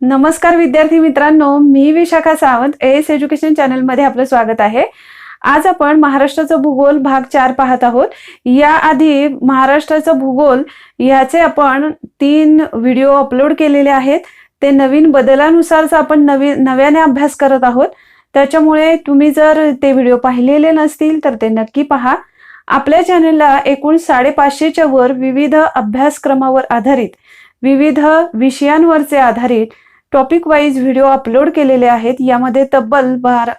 नमस्कार विद्यार्थी मित्रांनो मी विशाखा सावंत एस एज्युकेशन चॅनलमध्ये आपलं स्वागत आहे. आज आपण महाराष्ट्राचा भूगोल भाग चार पाहत आहोत. याआधी महाराष्ट्राचा भूगोल ह्याचे आपण तीन व्हिडिओ अपलोड केलेले आहेत. ते नवीन बदलानुसारचा आपण नवीन नव्याने अभ्यास करत आहोत. त्याच्यामुळे तुम्ही जर ते व्हिडिओ पाहिलेले नसतील तर ते नक्की पहा. आपल्या चॅनलला एकूण साडेपाचशेच्या वर विविध अभ्यासक्रमावर आधारित विविध विषयांवरचे आधारित टॉपिक वाईज व्हिडिओ अपलोड केलेले आहेत. यामध्ये तब्बल भार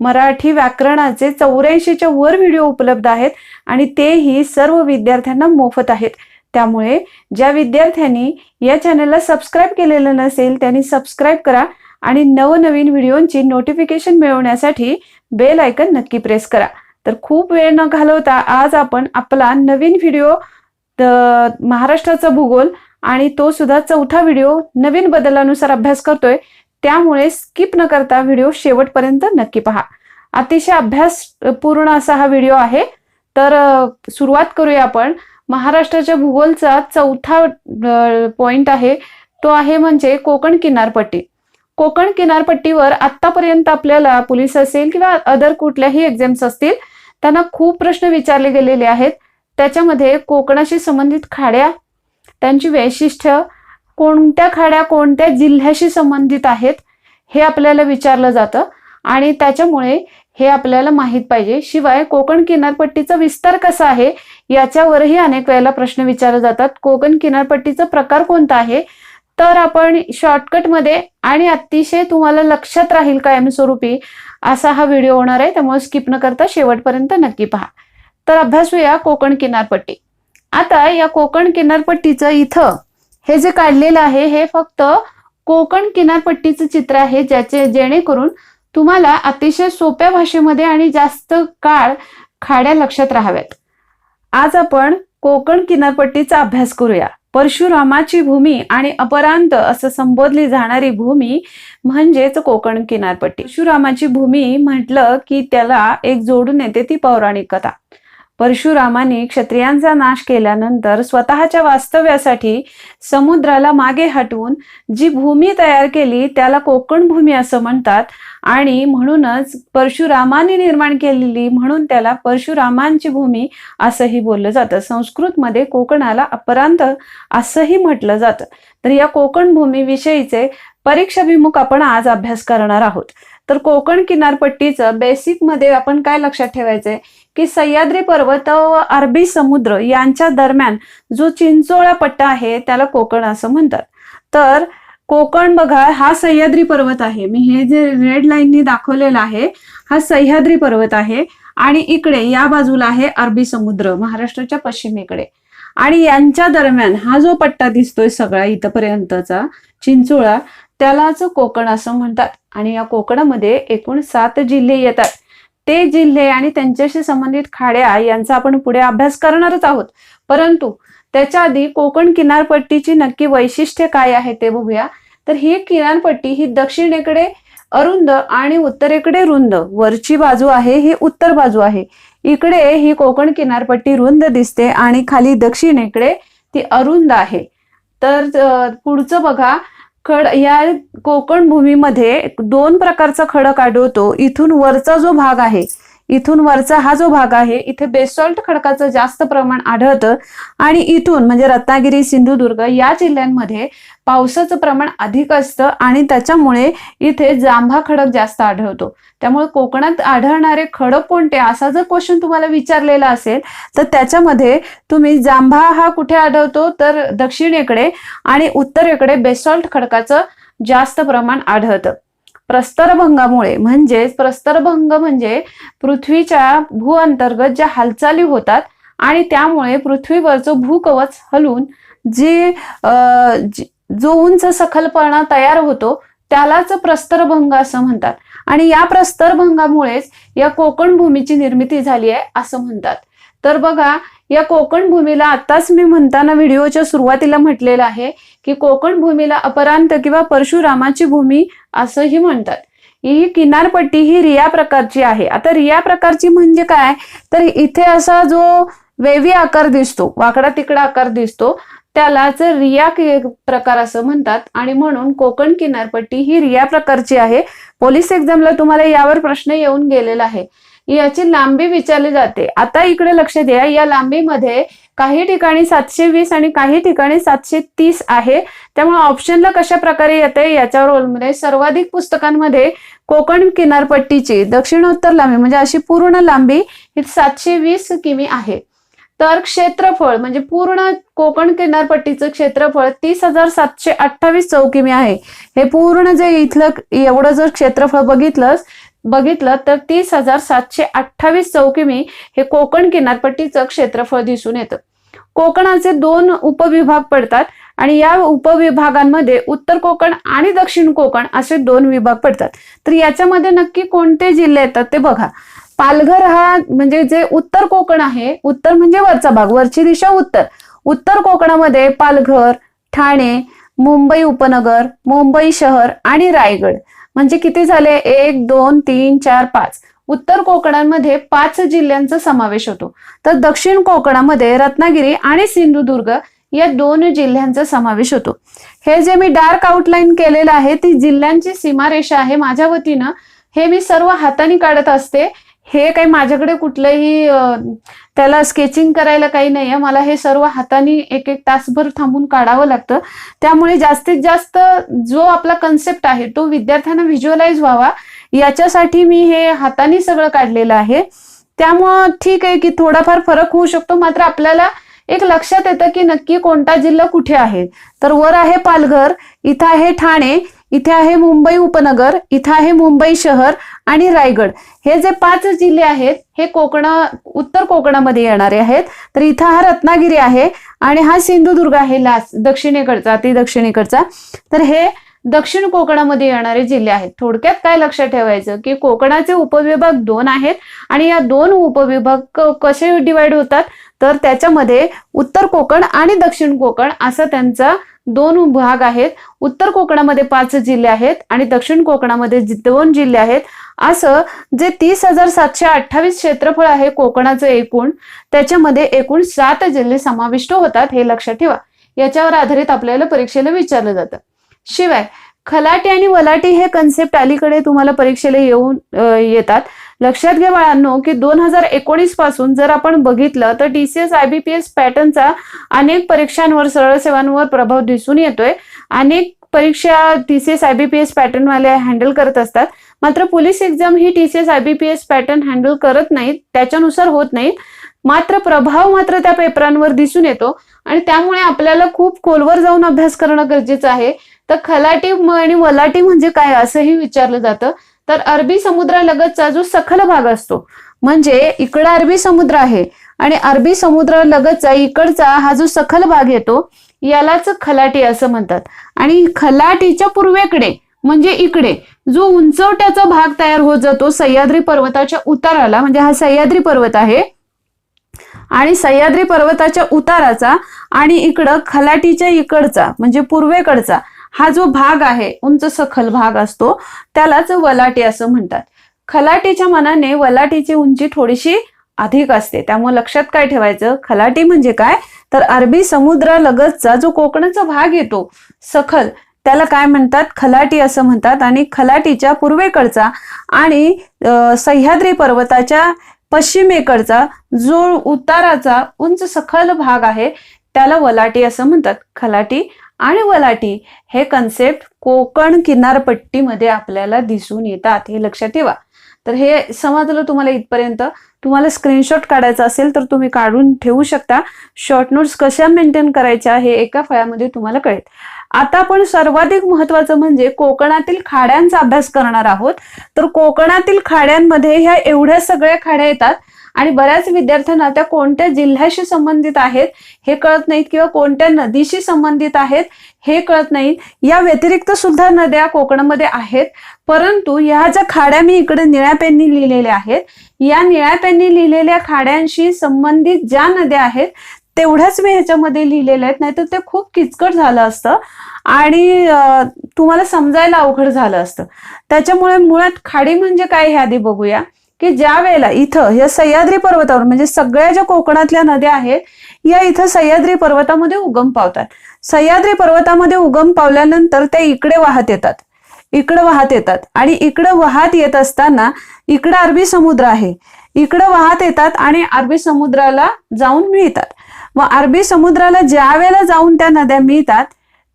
मराठी व्याकरणाचे चौऱ्याऐंशीच्या वर व्हिडिओ उपलब्ध आहेत आणि तेही सर्व विद्यार्थ्यांना मोफत आहेत. त्यामुळे ज्या विद्यार्थ्यांनी या चॅनलला सबस्क्राईब केलेलं नसेल त्यांनी सबस्क्राईब करा आणि नवनवीन व्हिडिओंची नोटिफिकेशन मिळवण्यासाठी बेल आयकन नक्की प्रेस करा. तर खूप वेळ न घालवता आज आपण आपला नवीन व्हिडिओ महाराष्ट्राचा भूगोल आणि तो सुद्धा चौथा व्हिडिओ नवीन बदलानुसार अभ्यास करतोय त्यामुळे स्किप न करता व्हिडिओ शेवटपर्यंत नक्की पहा. अतिशय अभ्यास पूर्ण असा हा व्हिडिओ आहे. तर सुरुवात करूया आपण. महाराष्ट्राच्या भूगोलचा चौथा पॉइंट आहे. तो आहे म्हणजे कोकण किनारपट्टी. कोकण किनारपट्टीवर आतापर्यंत आपल्याला पोलीस असेल किंवा अदर कुठल्याही एक्झाम्स असतील त्यांना खूप प्रश्न विचारले गेलेले आहेत. त्याच्यामध्ये कोकणाशी संबंधित खाड्या त्यांची वैशिष्ट्य कोणत्या खाड्या कोणत्या जिल्ह्याशी संबंधित आहेत हे आपल्याला विचारलं जातं. आणि त्याच्यामुळे हे आपल्याला माहीत पाहिजे. शिवाय कोकण किनारपट्टीचा विस्तार कसा आहे याच्यावरही अनेक वेळेला प्रश्न विचारले जातात. कोकण किनारपट्टीचा प्रकार कोणता आहे? तर आपण शॉर्टकटमध्ये आणि अतिशय तुम्हाला लक्षात राहील कायमस्वरूपी असा हा व्हिडिओ होणार आहे. त्यामुळे स्किप न करता शेवटपर्यंत नक्की पहा. तर अभ्यासूया कोकण किनारपट्टी. आता या कोकण किनारपट्टीचं इथं हे जे काढलेलं आहे हे फक्त कोकण किनारपट्टीचं चित्र आहे ज्याचे जेणेकरून तुम्हाला अतिशय सोप्या भाषेमध्ये आणि जास्त काळ खाड्या लक्षात राहाव्यात. आज आपण कोकण किनारपट्टीचा अभ्यास करूया. परशुरामाची भूमी आणि अपरांत असं संबोधली जाणारी भूमी म्हणजेच कोकण किनारपट्टी. परशुरामाची भूमी म्हटलं की त्याला एक जोडून येते ती पौराणिक कथा. परशुरामाने क्षत्रियांचा नाश केल्यानंतर स्वतःच्या वास्तव्यासाठी समुद्राला मागे हटवून जी भूमी तयार केली त्याला कोकण भूमी असं म्हणतात. आणि म्हणूनच परशुरामाने निर्माण केलेली म्हणून त्याला परशुरामांची भूमी असंही बोललं जातं. संस्कृतमध्ये कोकणाला अपरांत असंही म्हटलं जातं. तर या कोकण भूमीविषयीचे परीक्षाभिमुख आपण आज अभ्यास करणार आहोत. तर कोकण किनारपट्टीचं बेसिकमध्ये आपण काय लक्षात ठेवायचंय? की सह्याद्री पर्वत व अरबी समुद्र यांच्या दरम्यान जो चिंचोळा पट्टा आहे त्याला कोकण असं म्हणतात. तर कोकण बघा हा सह्याद्री पर्वत आहे. मी हे जे रेड लाईननी दाखवलेला आहे हा सह्याद्री पर्वत आहे आणि इकडे या बाजूला आहे अरबी समुद्र महाराष्ट्राच्या पश्चिमेकडे. आणि यांच्या दरम्यान हा जो पट्टा दिसतोय सगळा इथपर्यंतचा चिंचोळा त्यालाच कोकण असं म्हणतात आणि या कोकणामध्ये एकूण सात जिल्हे येतात. ते जिल्हे आणि त्यांच्याशी संबंधित खाड्या यांचा आपण पुढे अभ्यास करणारच आहोत. परंतु त्याच्या आधी कोकण किनारपट्टीची नक्की वैशिष्ट्य काय आहे ते बघूया. तर ही किनारपट्टी ही दक्षिणेकडे अरुंद आणि उत्तरेकडे रुंद. वरची बाजू आहे ही उत्तर बाजू आहे. इकडे ही कोकण किनारपट्टी रुंद दिसते आणि खाली दक्षिणेकडे ती अरुंद आहे. तर पुढचं बघा. खड या कोकण भूमीमध्ये दोन प्रकारचा खडक आढळतो इथून वरचा जो भाग आहे इथून वरचा हा जो भाग आहे इथे बेसॉल्ट खडकाचं जास्त प्रमाण आढळतं. आणि इथून म्हणजे रत्नागिरी सिंधुदुर्ग या जिल्ह्यांमध्ये पावसाचं प्रमाण अधिक असतं आणि त्याच्यामुळे इथे जांभा खडक जास्त आढळतो. त्यामुळे कोकणात आढळणारे खडक कोणते? असा जर क्वेश्चन तुम्हाला विचारलेला असेल तर त्याच्यामध्ये तुम्ही जांभा हा कुठे आढळतो? तर दक्षिणेकडे आणि उत्तरेकडे बेसॉल्ट खडकाचं जास्त प्रमाण आढळतं. प्रस्तरभंगामुळे म्हणजेच प्रस्तरभंग म्हणजे पृथ्वीच्या भूअंतर्गत ज्या हालचाली होतात आणि त्यामुळे पृथ्वीवरचं भूकवच हलून जे- जो उंच सखलपणा तयार होतो त्यालाच प्रस्तरभंग असं म्हणतात. आणि या प्रस्तरभंगामुळेच या कोकण भूमीची निर्मिती झाली आहे असं म्हणतात. तर बघा या कोकण भूमीला आताच मी म्हणताना व्हिडिओच्या सुरुवातीला म्हटलेलं आहे की कोकण भूमीला अपरांत किंवा परशुरामाची भूमी असंही म्हणतात. ही किनारपट्टी ही रिया प्रकारची आहे. आता रिया प्रकारची म्हणजे काय? तर इथे असा जो वेवी आकार दिसतो वाकडा तिकडा आकार दिसतो त्यालाच रिया प्रकार असं म्हणतात. आणि म्हणून कोकण किनारपट्टी ही रिया प्रकारची आहे. पोलीस एक्झामला तुम्हाला यावर प्रश्न येऊन गेलेला आहे. याची लांबी विचारली जाते. आता इकडे लक्ष द्या. या लांबीमध्ये काही ठिकाणी सातशे वीस आणि काही ठिकाणी सातशे तीस आहे. त्यामुळे ऑप्शनला कशा प्रकारे येते याच्यावर अवलंबून आहे. सर्वाधिक पुस्तकांमध्ये कोकण किनारपट्टीची दक्षिणोत्तर लांबी म्हणजे अशी पूर्ण लांबी ही सातशे वीस किमी आहे. तर क्षेत्रफळ म्हणजे पूर्ण कोकण किनारपट्टीचं क्षेत्रफळ तीस हजार सातशे अठ्ठावीस चौ किमी आहे. हे पूर्ण जे इथलं एवढं जर क्षेत्रफळ बघितलं बघितलं तर तीस हजार सातशे अठ्ठावीस चौकिमी हे कोकण किनारपट्टीचं क्षेत्रफळ दिसून येतं. कोकणाचे दोन उपविभाग पडतात आणि या उपविभागांमध्ये उत्तर कोकण आणि दक्षिण कोकण असे दोन विभाग पडतात. तर याच्यामध्ये नक्की कोणते जिल्हे येतात ते बघा. पालघर हा म्हणजे जे उत्तर कोकण आहे उत्तर म्हणजे वरचा भाग वरची दिशा उत्तर. उत्तर कोकणामध्ये पालघर ठाणे मुंबई उपनगर मुंबई शहर आणि रायगड. म्हणजे किती झाले? एक दोन तीन चार पाच. उत्तर कोकणामध्ये पाच जिल्ह्यांचा समावेश होतो. तर दक्षिण कोकणामध्ये रत्नागिरी आणि सिंधुदुर्ग या दोन जिल्ह्यांचा समावेश होतो. हे जे मी डार्क आउटलाईन केलेलं आहे ती जिल्ह्यांची सीमारेषा आहे माझ्या वतीनं. हे मी सर्व हाताने काढत असते. हे काही माझ्याकडे कुठलंही त्याला स्केचिंग करायला काही नाही आहे मला हे सर्व हाताने एक एक तासभर थांबून काढावं लागतं. त्यामुळे जास्तीत जास्त जो आपला कन्सेप्ट आहे तो विद्यार्थ्यांना व्हिज्युअलाइज व्हावा. याच्यासाठी मी हे हाताने सगळं काढलेलं आहे. त्यामुळं ठीक आहे की थोडाफार फरक होऊ शकतो. मात्र आपल्याला एक लक्षात येतं की नक्की कोणता जिल्हा कुठे आहे? तर वर आहे पालघर इथं आहे ठाणे इथे आहे मुंबई उपनगर इथं आहे मुंबई शहर आणि रायगड. हे जे पाच जिल्हे आहेत हे कोकणा उत्तर कोकणामध्ये येणारे आहेत. तर इथं हा रत्नागिरी आहे आणि हा सिंधुदुर्ग आहे लास्ट दक्षिणेकडचा अति दक्षिणेकडचा. तर हे दक्षिण कोकणामध्ये येणारे जिल्हे आहेत. थोडक्यात काय लक्षात ठेवायचं की कोकणाचे उपविभाग दोन आहेत आणि या दोन उपविभाग कसे डिवाइड होतात? तर त्याच्यामध्ये उत्तर कोकण आणि दक्षिण कोकण असा त्यांचा दोन भाग आहेत. उत्तर कोकणामध्ये पाच जिल्हे आहेत आणि दक्षिण कोकणामध्ये दोन जिल्हे आहेत. असं जे तीस हजार सातशे अठ्ठावीस क्षेत्रफळ आहे कोकणाचं एकूण त्याच्यामध्ये एकूण सात जिल्हे समाविष्ट होतात हे लक्षात ठेवा. याच्यावर आधारित आपल्याला परीक्षेला विचारलं जातं. शिवाय खलाटी आणि वलाटी हे कन्सेप्ट अलीकडे तुम्हाला परीक्षेला येऊन येतात. लक्षात घ्या बाळांनो की दोन हजार एकोणीसपासून जर आपण बघितलं तर डीसीएस आयबीपीएस पॅटर्नचा अनेक परीक्षांवर सरळ सेवांवर प्रभाव दिसून येतोय. अनेक परीक्षा टीसीएस आयबीपीएस पॅटर्न वाले हँडल करत असतात. मात्र पोलीस एक्झाम ही टीसीएस आयबीपीएस पॅटर्न हँडल करत नाहीत त्याच्यानुसार होत नाहीत मात्र प्रभाव मात्र त्या पेपरांवर दिसून येतो. आणि त्यामुळे आपल्याला खूप खोलवर जाऊन अभ्यास करणं गरजेचं आहे. तर खलाटी आणि वलाटी म्हणजे काय असंही विचारलं जातं. तर अरबी समुद्रालगतचा जो सखल भाग असतो म्हणजे इकडं अरबी समुद्र आहे आणि अरबी समुद्रालगतचा इकडचा हा जो सखल भाग येतो यालाच खलाटी असं म्हणतात. आणि खलाटीच्या पूर्वेकडे म्हणजे इकडे जो उंचवट्याचा भाग तयार होत जातो सह्याद्री पर्वताच्या उताराला म्हणजे हा सह्याद्री पर्वत आहे. आणि सह्याद्री पर्वताच्या उताराचा आणि इकडं खलाटीच्या इकडचा म्हणजे पूर्वेकडचा हा जो भाग आहे उंच सखल भाग असतो त्यालाच वलाटी असं म्हणतात. खलाटीच्या मनाने वलाटीची उंची थोडीशी अधिक असते. त्यामुळे लक्षात काय ठेवायचं? खलाटी म्हणजे काय? तर अरबी समुद्रालगतचा जो कोकणाचा भाग येतो सखल त्याला काय म्हणतात? खलाटी असं म्हणतात. आणि खलाटीच्या पूर्वेकडचा आणि सह्याद्री पर्वताच्या पश्चिमेकडचा जो उताराचा उंच सखल भाग आहे त्याला वलाटी असं म्हणतात. खलाटी आणि वलाटी हे कन्सेप्ट कोकण किनारपट्टीमध्ये आपल्याला दिसून येतात. हे लक्षात ठेवा. तर हे समजलं तुम्हाला इथपर्यंत? तुम्हाला स्क्रीनशॉट काढायचा असेल तर तुम्ही काढून ठेवू शकता. शॉर्ट नोट्स कशा मेंटेन करायच्या हे एका फळ्यामध्ये तुम्हाला कळेल. आता आपण सर्वाधिक महत्वाचं म्हणजे कोकणातील खाड्यांचा अभ्यास करणार आहोत. तर कोकणातील खाड्यांमध्ये ह्या एवढ्या सगळ्या खाड्या येतात आणि बऱ्याच विद्यार्थ्यांना त्या कोणत्या जिल्ह्याशी संबंधित आहेत हे कळत नाहीत किंवा कोणत्या नदीशी संबंधित आहेत हे कळत नाहीत. या व्यतिरिक्त सुद्धा नद्या कोकणामध्ये आहेत. परंतु ह्या ज्या खाड्या मी इकडे निळ्या पेननी लिहिलेल्या आहेत या निळ्या पेननी लिहिलेल्या खाड्यांशी संबंधित ज्या नद्या आहेत तेवढ्याच मी ह्याच्यामध्ये लिहिलेल्या आहेत नाहीतर ते खूप किचकट झालं असतं आणि तुम्हाला समजायला अवघड झालं असतं. त्याच्यामुळे मुळात खाडी म्हणजे काय हे आधी बघूया. की ज्या वेळेला इथं या सह्याद्री पर्वतावर म्हणजे सगळ्या ज्या कोकणातल्या नद्या आहेत या इथं सह्याद्री पर्वतामध्ये उगम पावतात. सह्याद्री पर्वतामध्ये उगम पावल्यानंतर त्या इकडे वाहत येतात. इकडं वाहत येतात. आणि इकडं वाहत येत असताना इकडं अरबी समुद्र आहे. इकडं वाहत येतात आणि अरबी समुद्राला जाऊन मिळतात. मग अरबी समुद्राला ज्या वेळेला जाऊन त्या नद्या मिळतात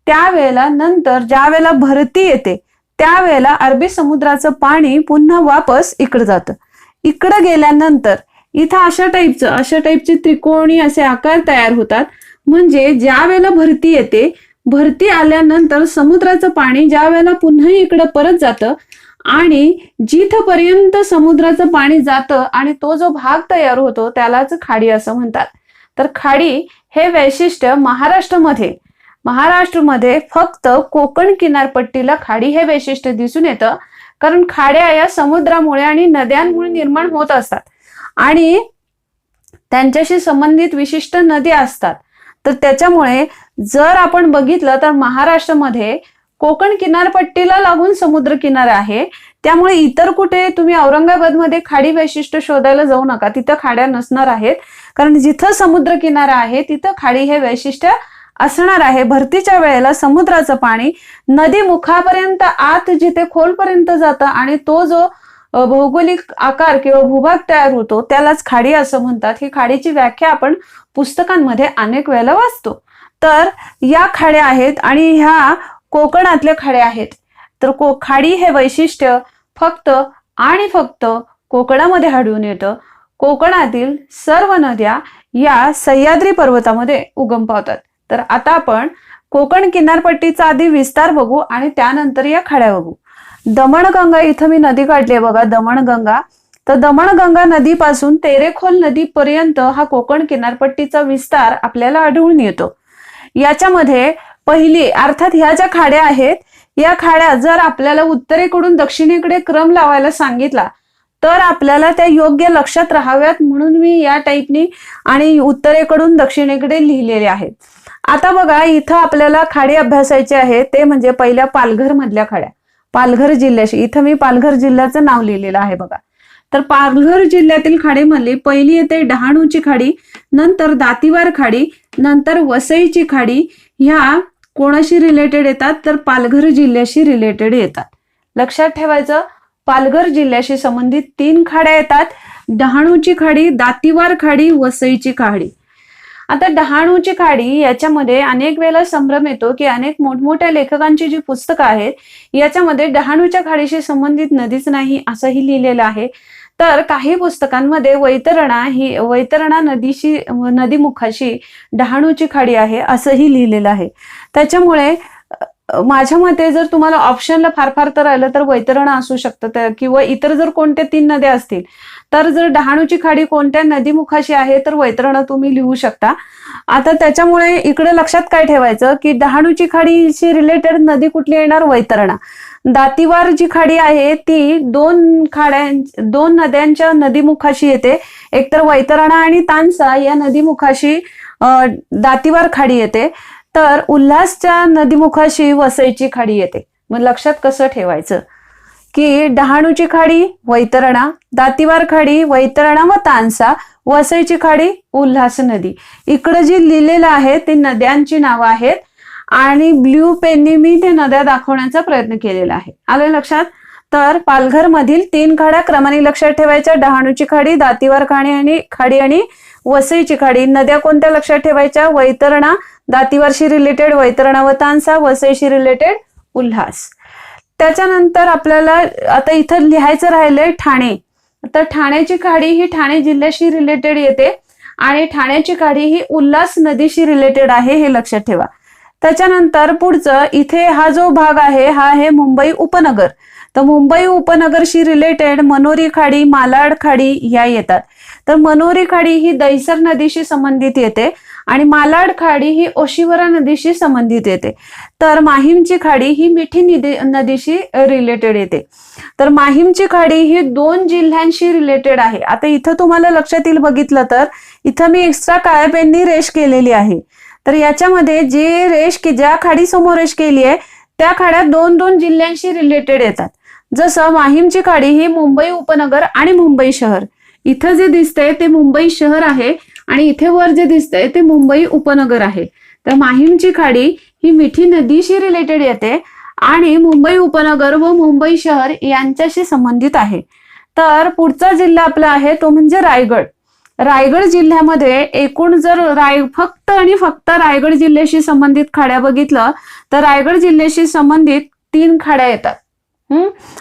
त्यावेळेला नंतर ज्या वेळेला भरती येते त्यावेळेला अरबी समुद्राचं पाणी पुन्हा वापस इकडं जातं. इकडं गेल्यानंतर इथं अशा टाईपचं अशा टाईपचे त्रिकोणी असे आकार तयार होतात. म्हणजे ज्या वेळेला भरती येते भरती आल्यानंतर समुद्राचं पाणी ज्या वेळेला पुन्हा इकडं परत जातं आणि जिथपर्यंत समुद्राचं पाणी जातं आणि तो जो भाग तयार होतो त्यालाच खाडी असं म्हणतात. तर खाडी हे वैशिष्ट्य महाराष्ट्रामध्ये महाराष्ट्रामध्ये फक्त कोकण किनारपट्टीला खाडी हे वैशिष्ट्य दिसून येतं. कारण खाड्या या समुद्रामुळे आणि नद्यांमुळे निर्माण होत असतात. आणि त्यांच्याशी संबंधित विशिष्ट नदी असतात. तर त्याच्यामुळे जर आपण बघितलं तर महाराष्ट्रामध्ये कोकण किनारपट्टीला लागून समुद्र किनारा आहे. त्यामुळे इतर कुठे तुम्ही औरंगाबादमध्ये खाडी वैशिष्ट्य शोधायला जाऊ नका. तिथं खाड्या नसणार आहेत. कारण जिथं समुद्र किनारा आहे तिथं खाडी हे वैशिष्ट्य असणार आहे. भरतीच्या वेळेला समुद्राचं पाणी नदी मुखापर्यंत आत जिथे खोलपर्यंत जातं आणि तो जो भौगोलिक आकार किंवा भूभाग तयार होतो त्यालाच खाडी असं म्हणतात. ही खाडीची व्याख्या आपण पुस्तकांमध्ये अनेक वेळेला वाचतो. तर या खाड्या आहेत आणि ह्या कोकणातल्या खाड्या आहेत. तर को खाडी हे वैशिष्ट्य फक्त आणि फक्त कोकणामध्ये आढळून येतं. कोकणातील सर्व नद्या या सह्याद्री पर्वतामध्ये उगम पावतात. तर आता आपण कोकण किनारपट्टीचा आधी विस्तार बघू आणि त्यानंतर या खाड्या बघू. दमणगंगा इथं मी नदी काढली बघा दमणगंगा. तर दमणगंगा नदीपासून तेरेखोल नदीपर्यंत हा कोकण किनारपट्टीचा विस्तार आपल्याला आढळून येतो. याच्यामध्ये पहिली अर्थात ह्या ज्या खाड्या आहेत या खाड्या जर आपल्याला उत्तरेकडून दक्षिणेकडे क्रम लावायला सांगितला तर आपल्याला त्या योग्य लक्षात राहाव्यात म्हणून मी या टाईपनी आणि उत्तरेकडून दक्षिणेकडे लिहिलेले आहेत. आता बघा इथं आपल्याला खाडी अभ्यासायची आहे ते म्हणजे पहिल्या पालघर मधल्या खाड्या. पालघर जिल्ह्याशी इथं मी पालघर जिल्ह्याचं नाव लिहिलेलं आहे बघा. तर पालघर जिल्ह्यातील खाडीमधली पहिली येते डहाणूची खाडी नंतर दातीवार खाडी नंतर वसईची खाडी ह्या कोणाशी रिलेटेड येतात? तर पालघर जिल्ह्याशी रिलेटेड येतात. लक्षात ठेवायचं पालघर जिल्ह्याशी संबंधित तीन खाड्या येतात. डहाणूची खाडी दातीवार खाडी वसईची खाडी. आता डहाणूची खाडी याच्यामध्ये अनेक वेळेला संभ्रम येतो की अनेक मोठमोठ्या लेखकांची जी पुस्तकं आहेत याच्यामध्ये डहाणूच्या खाडीशी संबंधित नदीच नाही असंही लिहिलेलं आहे. तर काही पुस्तकांमध्ये वैतरणा ही वैतरणा नदीशी नदीमुखाशी डहाणूची खाडी आहे असंही लिहिलेलं आहे. त्याच्यामुळे माझ्या मते जर तुम्हाला ऑप्शनला फार फार तर राहिलं तर वैतरण असू शकतं. किंवा इतर जर कोणत्या तीन नद्या असतील तर जर डहाणूची खाडी कोणत्या नदीमुखाशी आहे तर वैतरणा तुम्ही लिहू शकता. आता त्याच्यामुळे इकडे लक्षात काय ठेवायचं की डहाणूची खाडीशी रिलेटेड नदी कुठली येणार? वैतरणा. दातीवार जी खाडी आहे ती दोन खाड्यां दोन नद्यांच्या नदीमुखाशी येते. एकतर वैतरणा आणि तानसा या नदीमुखाशी दातीवार खाडी येते. तर उल्हासच्या नदीमुखाशी वसईची खाडी येते. मग लक्षात कसं ठेवायचं? की डहाणूची खाडी वैतरणा दातीवार खाडी वैतरणा व तानसा वसईची खाडी उल्हास नदी. इकडं जी लिहिलेलं आहे ते नद्यांची नावं आहेत आणि ब्ल्यू पेननी मी ते नद्या दाखवण्याचा प्रयत्न केलेला आहे. आलं लक्षात? तर पालघर मधील तीन खाड्या क्रमाने लक्षात ठेवायच्या. डहाणूची खाडी दातीवार खाडी आणि खाडी आणि वसईची खाडी. नद्या कोणत्या लक्षात ठेवायच्या? वैतरणा दातीवारशी रिलेटेड वैतरणा व तानसा वसईशी रिलेटेड उल्हास. त्याच्यानंतर आपल्याला आता इथं लिहायचं राहिलंय ठाणे. तर ठाण्याची खाडी ही ठाणे जिल्ह्याशी रिलेटेड येते आणि ठाण्याची खाडी ही उल्हास नदीशी रिलेटेड आहे हे लक्षात ठेवा. त्याच्यानंतर पुढचं इथे हा जो भाग आहे हा आहे मुंबई उपनगर. तर मुंबई उपनगरशी रिलेटेड मनोरी खाडी मालाड खाडी या येतात. तर मनोरी खाडी ही दैसर नदीशी संबंधित येते आणि मालाड खाडी ही ओशिवरा नदीशी संबंधित येते. तर माहीमची खाडी ही मिठी नदी नदीशी रिलेटेड येते. तर माहीमची खाडी ही दोन जिल्ह्यांशी रिलेटेड आहे. आता इथं तुम्हाला लक्षात येईल बघितलं तर इथं मी एक्स्ट्रा काळ्या पेननी रेश केलेली आहे. तर याच्यामध्ये जे रेश की ज्या खाडी समोर रेश केली आहे त्या खाड्या दोन दोन जिल्ह्यांशी रिलेटेड येतात. जसं माहीमची खाडी ही मुंबई उपनगर आणि मुंबई शहर. इथं जे दिसतंय ते मुंबई शहर आहे आणि इथे वर जे दिसतंय ते मुंबई उपनगर आहे. तर माहीमची खाडी ही मिठी नदीशी रिलेटेड येते आणि मुंबई उपनगर व मुंबई शहर यांच्याशी संबंधित आहे. तर पुढचा जिल्हा आपला आहे तो म्हणजे रायगड. रायगड जिल्ह्यामध्ये एकूण जर राय फक्त आणि फक्त रायगड जिल्ह्याशी संबंधित खाड्या बघितलं तर रायगड जिल्ह्याशी संबंधित तीन खाड्या येतात.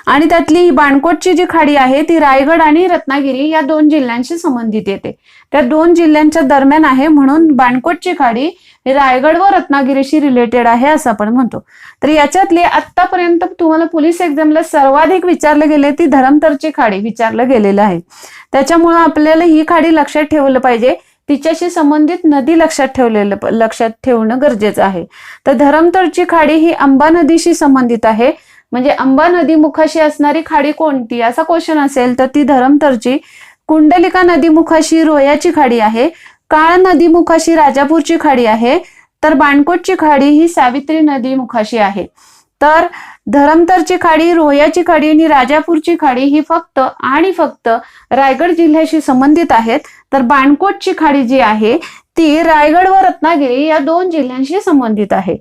आणि त्यातली ही बाणकोटची जी खाडी आहे ती रायगड आणि रत्नागिरी या दोन जिल्ह्यांशी संबंधित येते. त्या दोन जिल्ह्यांच्या दरम्यान आहे म्हणून बाणकोटची खाडी रायगड व रत्नागिरीशी रिलेटेड आहे असं आपण म्हणतो. तर याच्यातले आतापर्यंत तुम्हाला पोलीस एक्झामला सर्वाधिक विचारले गेले ती धरमतरची खाडी विचारलं गेलेलं आहे. त्याच्यामुळं आपल्याला ही खाडी लक्षात ठेवलं पाहिजे. तिच्याशी संबंधित नदी लक्षात ठेवलेलं लक्षात ठेवणं गरजेचं आहे. तर धरमतरची खाडी ही अंबा नदीशी संबंधित आहे. म्हणजे अंबा नदी मुखाशी असणारी खाडी कोणती? असा क्वेश्चन असेल तर ती धरमतरची कुंडलिका नदी मुखाशी रोयाची खाडी आहे काळ नदी मुखाशी राजापूरची खाडी आहे तर बाणकोटची खाडी ही सावित्री नदी मुखाशी आहे. तर धरमतरची खाडी रोह्याची खाडी आणि राजापूरची खाडी ही फक्त आणि फक्त रायगड जिल्ह्याशी संबंधित आहेत. तर बाणकोटची खाडी जी आहे ती रायगड व रत्नागिरी या दोन जिल्ह्यांशी संबंधित आहे.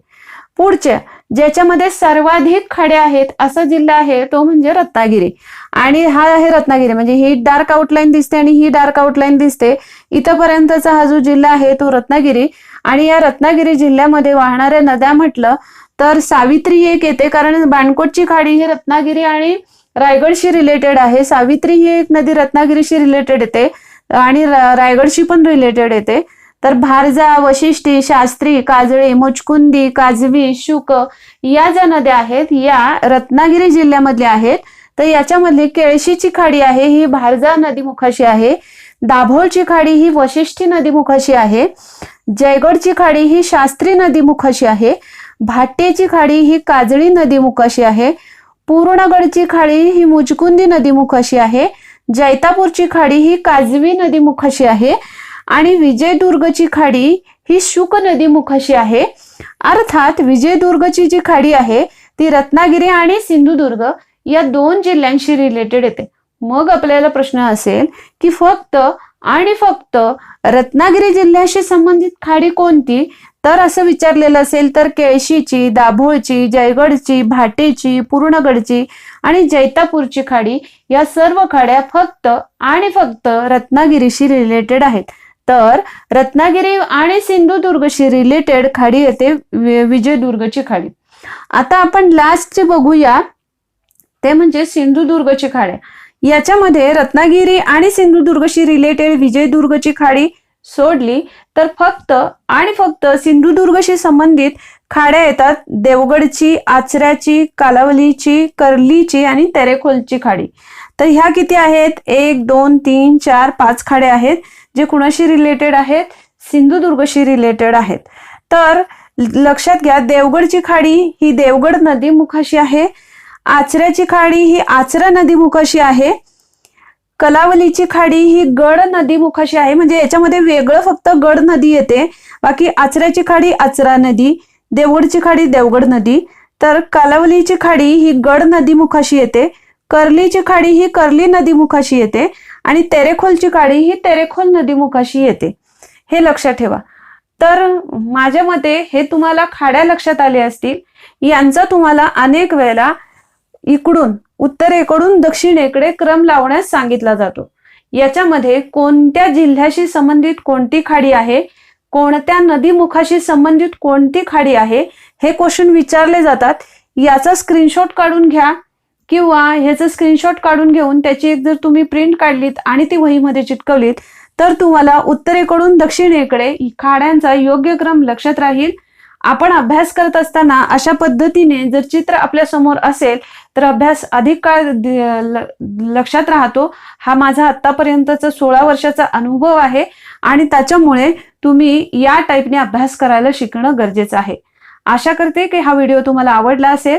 पुढच्या ज्याच्यामध्ये सर्वाधिक खडे आहेत असा जिल्हा आहे तो म्हणजे रत्नागिरी. आणि हा आहे रत्नागिरी म्हणजे ही डार्क आउटलाईन दिसते आणि ही डार्क आउटलाईन दिसते. इथपर्यंतचा हा जो जिल्हा आहे तो रत्नागिरी. आणि या रत्नागिरी जिल्ह्यामध्ये वाहणाऱ्या नद्या म्हटलं तर सावित्री एक येते कारण बाणकोटची खाडी ही रत्नागिरी आणि रायगडशी रिलेटेड आहे. सावित्री ही एक नदी रत्नागिरीशी रिलेटेड येते आणि रायगडशी पण रिलेटेड येते. तर भारजा वशिष्ठी शास्त्री काजळे मुचकुंदी काजवी शुक या ज्या नद्या आहेत या रत्नागिरी जिल्ह्यामधल्या आहेत तर याच्यामधली केळशीची खाडी आहे ही भारजा नदीमुखाशी आहे. दाभोळची खाडी ही वशिष्ठी नदीमुखाशी आहे. जयगडची खाडी ही शास्त्री नदीमुखाशी आहे. भाट्येची खाडी ही काजळी नदीमुखाशी आहे. पूर्णगडची खाडी ही मुचकुंदी नदीमुखाशी आहे. जैतापूरची खाडी ही काजवी नदीमुखाशी आहे. आणि विजयदुर्गची खाडी ही शुक नदीमुखाशी आहे. अर्थात विजयदुर्गची जी खाडी आहे ती रत्नागिरी आणि सिंधुदुर्ग या दोन जिल्ह्यांशी रिलेटेड येते. मग आपल्याला प्रश्न असेल की फक्त आणि फक्त रत्नागिरी जिल्ह्याशी संबंधित खाडी कोणती? तर असं विचारलेलं असेल तर केळशीची दाभोळची जयगडची भाटेची पूर्णगडची आणि जैतापूरची खाडी या सर्व खाड्या फक्त आणि फक्त रत्नागिरीशी रिलेटेड आहेत. तर रत्नागिरी आणि सिंधुदुर्गशी रिलेटेड खाडी येते विजयदुर्गची खाडी. आता आपण लास्टचे बघूया. ते म्हणजे सिंधुदुर्गची खाडी. याच्यामध्ये रत्नागिरी आणि सिंधुदुर्गशी रिलेटेड विजयदुर्गची खाडी सोडली तर फक्त आणि फक्त सिंधुदुर्गशी संबंधित खाड्या येतात देवगडची आचऱ्याची कालावलीची कर्लीची आणि तेरेखोलची खाडी. तर ह्या किती आहेत? एक दोन तीन चार पाच खाड्या आहेत. जे कुणाशी रिलेटेड आहेत सिंधुदुर्गशी रिलेटेड आहेत. तर लक्षात घ्या देवगडची खाडी ही देवगड नदीमुखाशी आहे. आचऱ्याची खाडी ही आचरा नदीमुखाशी आहे. कलावलीची खाडी ही गड नदीमुखाशी आहे. म्हणजे याच्यामध्ये वेगळं फक्त गड नदी येते. बाकी आचऱ्याची खाडी आचरा नदी देवगडची खाडी देवगड नदी. तर कालावलीची खाडी ही गड नदीमुखाशी येते. कर्लीची खाडी ही कर्ली नदीमुखाशी येते. आणि तेरेखोलची काळी ही तेरेखोल नदीमुखाशी येते. हे लक्षात ठेवा. तर माझ्या मते हे तुम्हाला खाड्या लक्षात आले असतील. यांचा तुम्हाला अनेक वेळेला इकडून उत्तरेकडून दक्षिणेकडे क्रम लावण्यास सांगितला जातो. याच्यामध्ये कोणत्या जिल्ह्याशी संबंधित कोणती खाडी आहे? कोणत्या नदीमुखाशी संबंधित कोणती खाडी आहे? हे क्वेश्चन विचारले जातात. याचा स्क्रीनशॉट काढून घ्या. किंवा ह्याचं स्क्रीनशॉट काढून घेऊन त्याची एक जर तुम्ही प्रिंट काढलीत आणि ती वहीमध्ये चिटकवलीत तर तुम्हाला उत्तरेकडून दक्षिणेकडे खाड्यांचा योग्य क्रम लक्षात राहील. आपण अभ्यास करत असताना अशा पद्धतीने जर चित्र आपल्यासमोर असेल तर अभ्यास अधिक काळ लक्षात राहतो. हा माझा आतापर्यंतचा सोळा वर्षाचा अनुभव आहे आणि त्याच्यामुळे तुम्ही या टाईपने अभ्यास करायला शिकणं गरजेचं आहे. आशा करते की हा व्हिडिओ तुम्हाला आवडला असेल.